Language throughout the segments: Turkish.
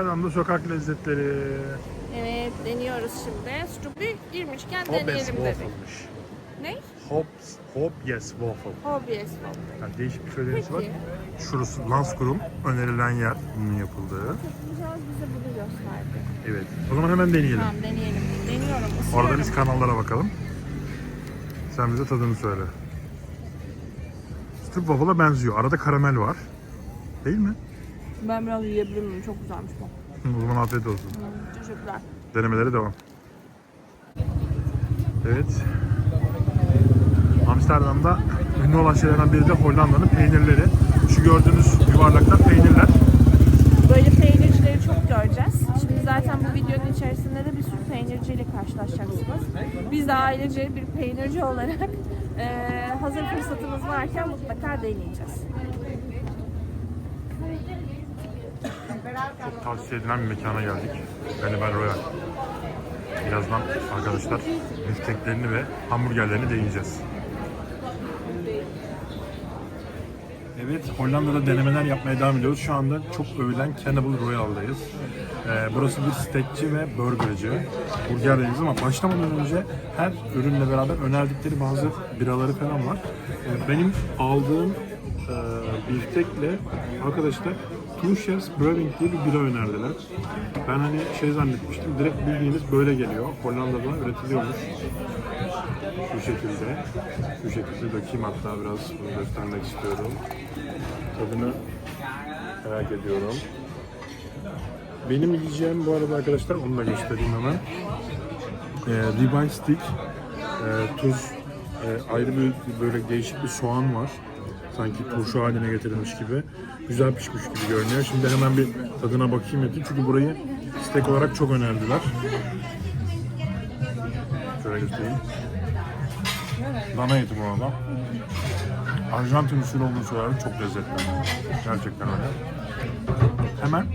Amsterdam'da sokak lezzetleri. Evet deniyoruz şimdi. Strup'u girmişken Hobbes deneyelim dedik. Waffle'mış. Ne? Hobbes, Hobbes Waffle. Hobbies waffle. Yani değişik bir söylenişi var. Peki. Şurası Landskurum önerilen yer bunun yapıldığı. Güzel bize bunu gösterdi. Evet. O zaman hemen deneyelim. Tamam deneyelim. Deniyorum. Orada ısırıyorum. biz kanallara bakalım. Sen bize tadını söyle. Strip Waffle'a benziyor. Arada karamel var. Değil mi? Ben biraz yiyebilir miyim? Çok güzelmiş bu. O zaman afiyet olsun. Teşekkürler. Denemelere devam. Evet. Amsterdam'da ünlü olan şeylerden biri de Hollanda'nın peynirleri. Şu gördüğünüz yuvarlaklar peynirler. Böyle peynircileri çok göreceğiz. Şimdi zaten bu videonun içerisinde de bir sürü peynirciyle karşılaşacaksınız. Biz de ailece bir peynirci olarak hazır fırsatımız varken mutlaka deneyeceğiz. Çok tavsiye edilen bir mekana geldik. Benibel Royal. Birazdan arkadaşlar bifteklerini ve hamburgerlerini deneyeceğiz. Evet, Hollanda'da denemeler yapmaya devam ediyoruz. Şu anda çok övülen Cannibal Royale'dayız. Ee, burası bir steakçi ve burgerci. Burgerdeyiz ama başlamadan önce her ürünle beraber önerdikleri bazı biraları falan var. Ee, benim aldığım e, biftekle arkadaşlar Two Chefs Brewing diye bir bira önerdiler. Ben hani şey zannetmiştim, direkt bildiğiniz böyle geliyor. Hollanda'da üretiliyormuş. Bu şekilde. Bu şekilde dökeyim hatta biraz bunu göstermek istiyorum. Tadını merak ediyorum. Benim yiyeceğim bu arada arkadaşlar, onu da göstereyim hemen. Ee, ribeye stick, e, tuz, e, ayrı bir böyle değişik bir soğan var. Sanki turşu haline getirilmiş gibi. Güzel pişmiş gibi görünüyor. Şimdi hemen bir tadına bakayım dedim. Çünkü burayı steak olarak çok önerdiler. Şöyle göstereyim. Dana eti bu arada. Arjantin usulü olduğunu söylerim. Çok lezzetli. Gerçekten öyle. Hemen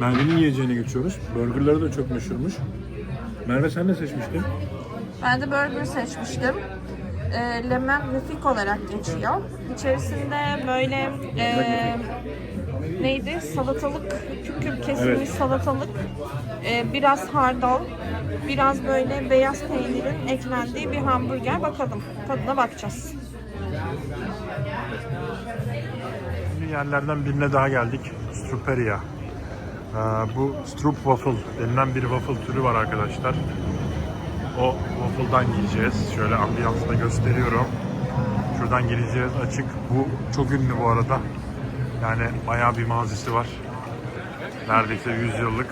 Merve'nin yiyeceğine geçiyoruz. Burgerları da çok meşhurmuş. Merve sen ne seçmiştin? Ben de burger seçmiştim. E, Lemen Refik olarak geçiyor. İçerisinde böyle e, neydi? Salatalık, küp küp kesilmiş Evet. salatalık, e, biraz hardal, biraz böyle beyaz peynirin eklendiği bir hamburger. Bakalım, tadına bakacağız. Şimdi yerlerden birine daha geldik. Struperia. Ee, bu Stroop Waffle denilen bir waffle türü var arkadaşlar. O waffle'dan yiyeceğiz. Şöyle ambiyansı da gösteriyorum. Şuradan gireceğiz açık. Bu çok ünlü bu arada. Yani bayağı bir mazisi var. Neredeyse 100 yıllık.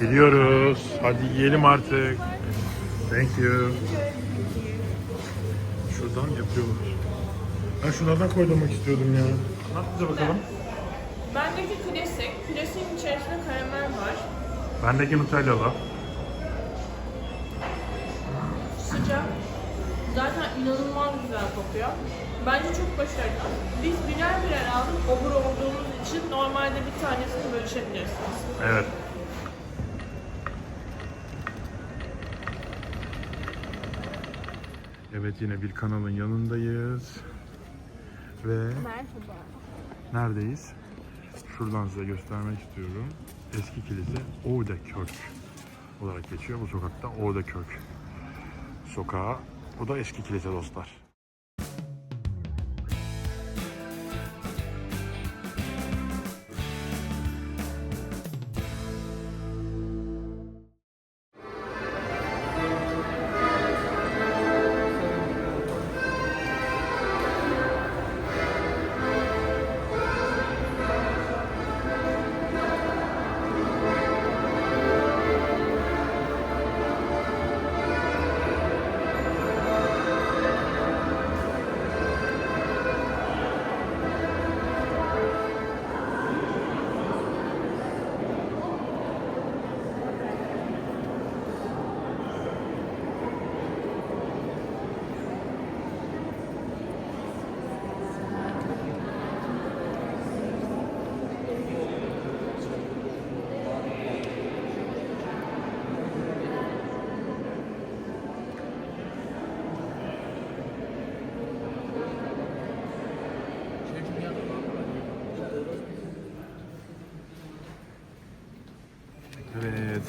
Gidiyoruz. Hadi yiyelim artık. Thank you. Şuradan yapıyorlar. Ben şunlardan koydurmak istiyordum ya. Ne yapacağız bakalım? Bendeki klasik, klasiğin içerisinde karamel var. Bendeki Nutellalı. Sıcak. Zaten inanılmaz güzel kokuyor. Bence çok başarılı. Biz birer birer aldık. Obur olduğumuz için normalde bir tanesini bölüşebilirsiniz. Evet. Evet yine bir kanalın yanındayız. Ve Merhaba. neredeyiz? Şuradan size göstermek istiyorum. Eski kilise Oudekirk olarak geçiyor. Bu sokakta Oudekirk sokağı. Bu da eski kilise dostlar.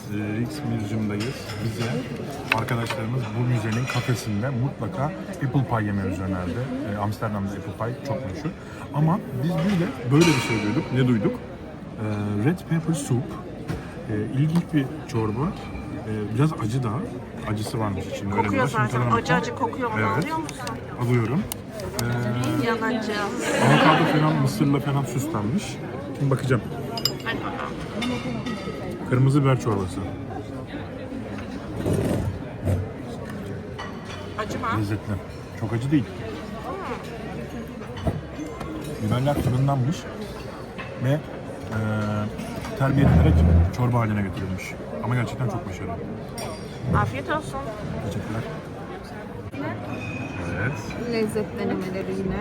Rijksmuseum'dayız. Bize arkadaşlarımız bu müzenin kafesinde mutlaka apple pie yememizi önerdi. Ee, Amsterdam'da apple pie çok meşhur. Ama biz bir de böyle bir şey duyduk. Ne duyduk? Ee, red pepper soup. Ee, ilginç bir çorba. Ee, biraz acı da. Acısı varmış içinde. Öyle Kokuyor. Şimdi zaten. tadına Acı bakalım. acı kokuyor. Onu Evet. alıyor musun? Alıyorum. Ee, Yanacı. avokado falan mısırla falan süslenmiş. Şimdi bakacağım. Kırmızı biber çorbası. Acı mı? Lezzetli. Çok acı değil. Biberler fırınlanmış ve eee terbiye edilerek çorba haline getirilmiş. Ama gerçekten çok başarılı. Afiyet olsun. Teşekkürler. Evet. Lezzet denemeleri yine.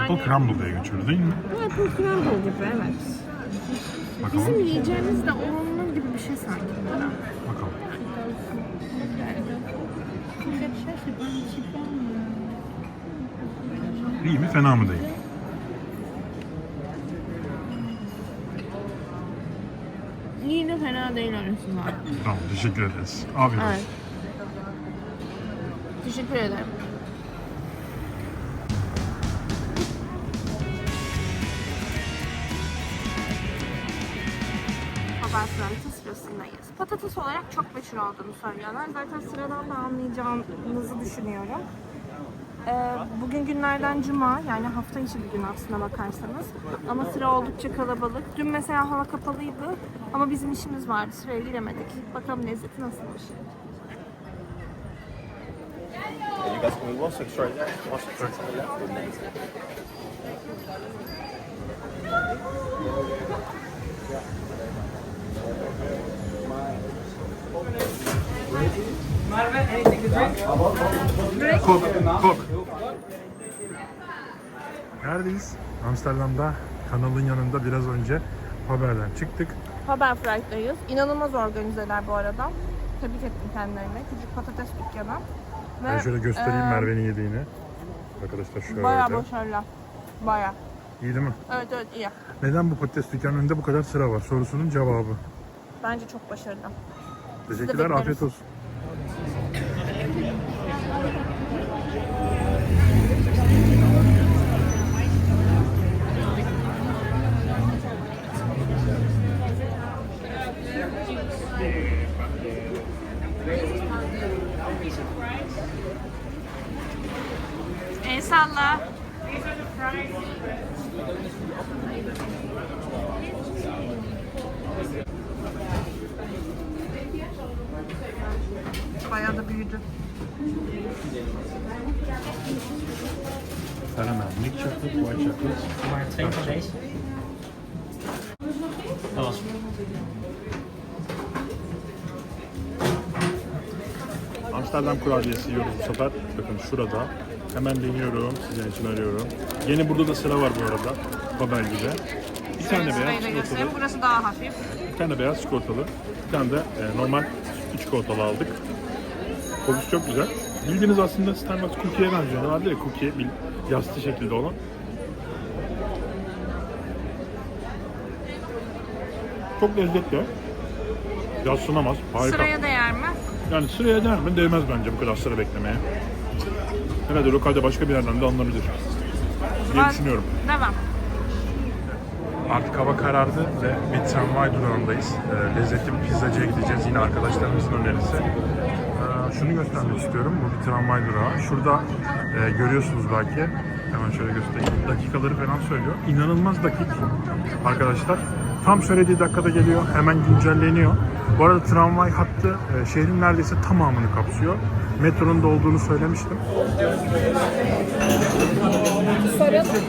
Apple Yani crumble'ya geçiyoruz değil mi? bu Apple Crumble gibi evet. Bakalım. Bizim yiyeceğimiz de onun gibi bir şey sanki. Bakalım. İyi mi fena mı değil? Yine fena değil arasında. Tamam teşekkür ederiz. Afiyet olsun. Evet. Teşekkür ederim. Fırıntı sırasındayız. Patates olarak çok meşhur olduğunu söylüyorlar. Zaten sıradan da anlayacağınızı düşünüyorum. Ee, bugün günlerden cuma yani hafta içi bir gün aslına bakarsanız. Ama sıra oldukça kalabalık. Dün mesela hava kapalıydı ama bizim işimiz vardı. Sıraya giremedik. Bakalım lezzeti nasılmış. Yeah, second, sorry, left. Kok, kok. Neredeyiz? Amsterdam'da kanalın yanında biraz önce haberden çıktık. Haberfright'tayız. İnanılmaz organizeler bu arada. Tebrik ettim kendilerine. Küçük patates dükkanı. Ve, Ben şöyle göstereyim e, Merve'nin yediğini. Arkadaşlar şöyle. Bayağı başarılı. Bayağı. İyi değil mi? Evet evet iyi. Neden bu patates dükkanının önünde bu kadar sıra var? Sorusunun cevabı. Bence çok başarılı. Teşekkürler, afiyet olsun. Milk chocolate, white chocolate. Maar twee van deze. Dat was Amsterdam kurabiyesi yiyoruz bu sefer. Bakın şurada. Hemen deniyorum. Sizin için arıyorum. Yine burada da sıra var bu arada. Haber gibi. Bir tane beyaz çikolatalı. Burası daha hafif. Bir tane beyaz çikolatalı. Bir tane de e, normal çikolatalı aldık. Kokusu çok güzel. Bildiğiniz aslında Starbucks cookie'ye benziyor. Vardı ya cookie, bil- yassı şekilde olan. Çok lezzetli. Yassınamaz. Harika. Sıraya değer mi? Yani sıraya değer mi? Değmez bence bu kadar sıra beklemeye. Herhalde lokalde başka bir yerden de alınabilir diye Ben- düşünüyorum. Devam. Artık hava karardı ve bir tramvay durağındayız. Ee, lezzetli bir pizzacıya gideceğiz yine arkadaşlarımızın önerisi. Ee, şunu göstermek istiyorum. Bu bir tramvay durağı. Şurada e, görüyorsunuz belki. Hemen şöyle göstereyim. Dakikaları falan söylüyor. İnanılmaz dakik arkadaşlar. Tam söylediği dakikada geliyor. Hemen güncelleniyor. Bu arada tramvay hattı e, şehrin neredeyse tamamını kapsıyor. Metronun da olduğunu söylemiştim.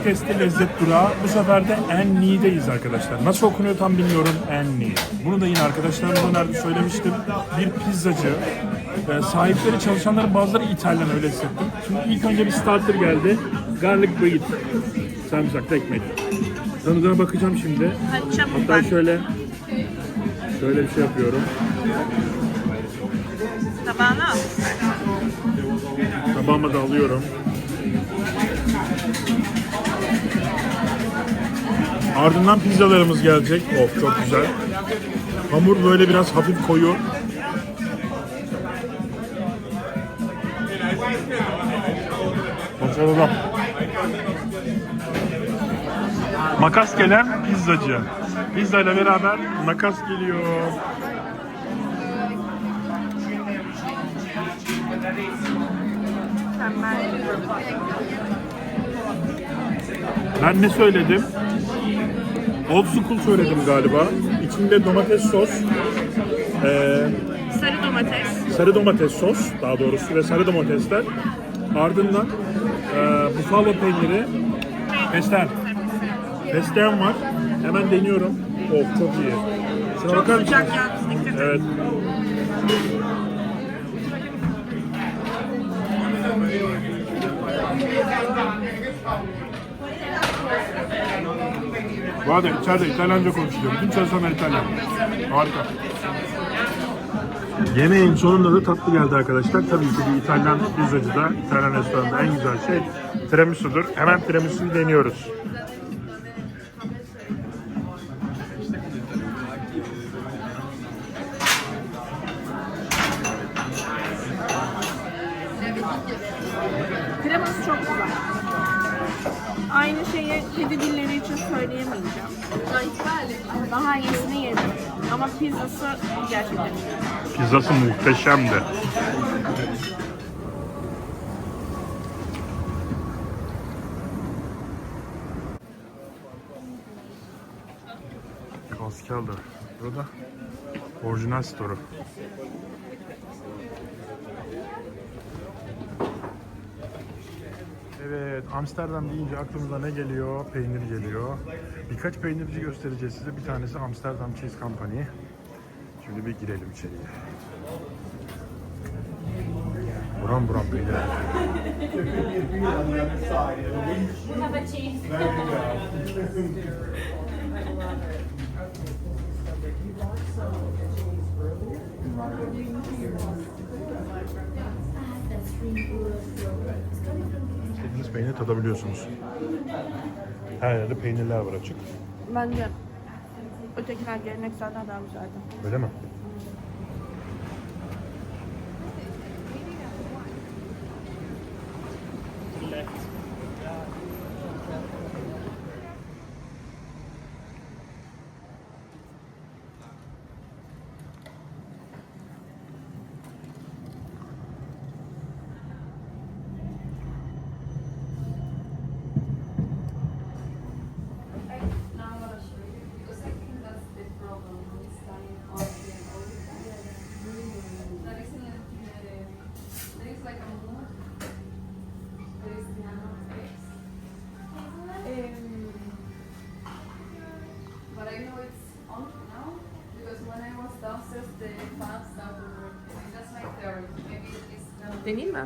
Testi lezzet durağı. Bu sefer de Enni'deyiz arkadaşlar. Nasıl okunuyor tam bilmiyorum. Enni. Bunu da yine arkadaşlarımız önerdi söylemiştim. Bir pizzacı. Ee, sahipleri çalışanların bazıları İtalyan öyle hissettim. Şimdi ilk önce bir starter geldi. Garlic bread. Sarımsaklı ekmek. Tadına bakacağım şimdi. Hatta şöyle şöyle bir şey yapıyorum. Tabağına al. Tabağıma da alıyorum. Ardından pizzalarımız gelecek. Of çok güzel. Hamur böyle biraz hafif koyu. Başarılı. Makas gelen pizzacı. Pizza ile beraber makas geliyor. Ben ne söyledim? Old school söyledim galiba. İçinde domates sos, eee, Sarı domates. sarı domates sos daha doğrusu ve sarı domatesler. Ardından eee buffalo peyniri, pesten. Pesten var. Hemen deniyorum. Of çok iyi. Şuna bakar mısınız? Evet. Bu arada içeride İtalyanca konuşuluyor. Bütün çalışanlar İtalyan. Harika. Yemeğin sonunda da tatlı geldi arkadaşlar. Tabii ki bir İtalyan pizzacıda, İtalyan restoranında en güzel şey tiramisu'dur. Hemen tiramisu'yu deniyoruz. Aynı şeyi kedi dilleri için söyleyemeyeceğim. Daha iyisini yedim. Ama pizzası gerçekten iyi. Pizzası muhteşemdi. Kaskelder. Burada orijinal store'u. Evet, Amsterdam deyince aklımıza ne geliyor? Peynir geliyor. Birkaç peynirci göstereceğiz size. Bir tanesi Amsterdam Cheese Company. Şimdi bir girelim içeriye. Buram buram peynir. Peynir tadabiliyorsunuz. Her yerde peynirler var açık. Bence ötekiler gelenekselden daha güzeldi. Öyle mi? Deneyeyim mi?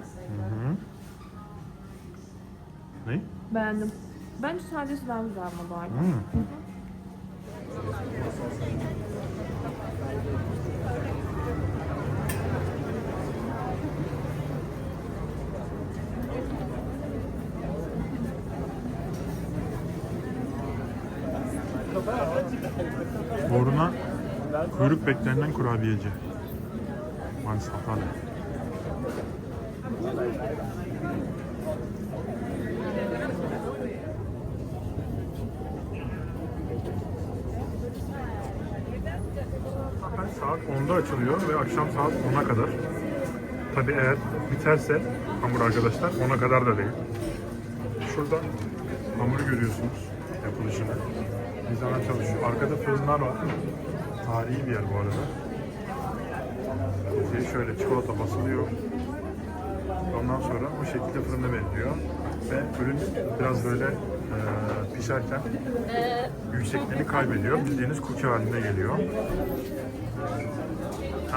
Ne? Beğendim. Bence sadece daha güzel ama arada. Hı. Uğruna kuyruk beklenen kurabiyeci. Mansafane. Zaten saat 10'da açılıyor ve akşam saat 10'a kadar. Tabi eğer biterse hamur arkadaşlar 10'a kadar da değil. Şurada hamuru görüyorsunuz yapılışını. Mizana çalışıyor. Arkada fırınlar var. Tarihi bir yer bu arada. Şey şöyle çikolata basılıyor. Ondan sonra bu şekilde fırında veriliyor. Ve ürün biraz böyle e, pişerken yüksekliğini kaybediyor. Bildiğiniz cookie haline geliyor.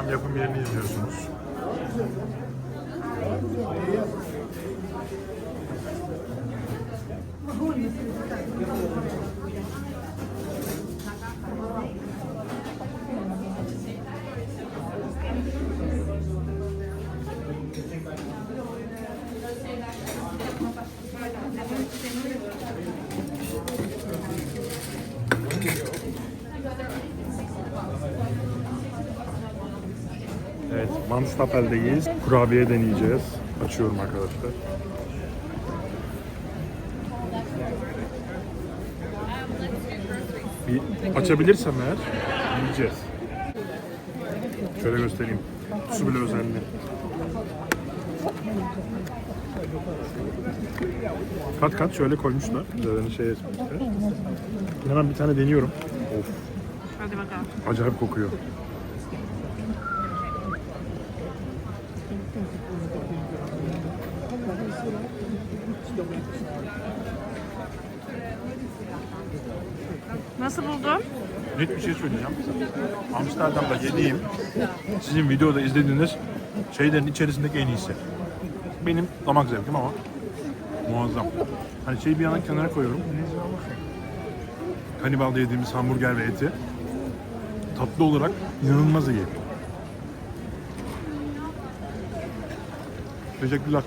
Yapım yerini izliyorsunuz. Manstapel'deyiz. Kurabiye deneyeceğiz. Açıyorum arkadaşlar. Bir açabilirsem eğer yiyeceğiz. Şöyle göstereyim. Su bile özenli. Kat kat şöyle koymuşlar. Üzerine şey etmişler. Hemen bir tane deniyorum. Of Hadi bakalım. acayip kokuyor. Nasıl buldun? Net bir şey söyleyeceğim. Amsterdam'da yediğim, sizin videoda izlediğiniz şeylerin içerisindeki en iyisi. Benim damak zevkim ama muazzam. Hani şeyi bir yana kenara koyuyorum. Hannibal'da yediğimiz hamburger ve eti tatlı olarak inanılmaz iyi. Teşekkürler.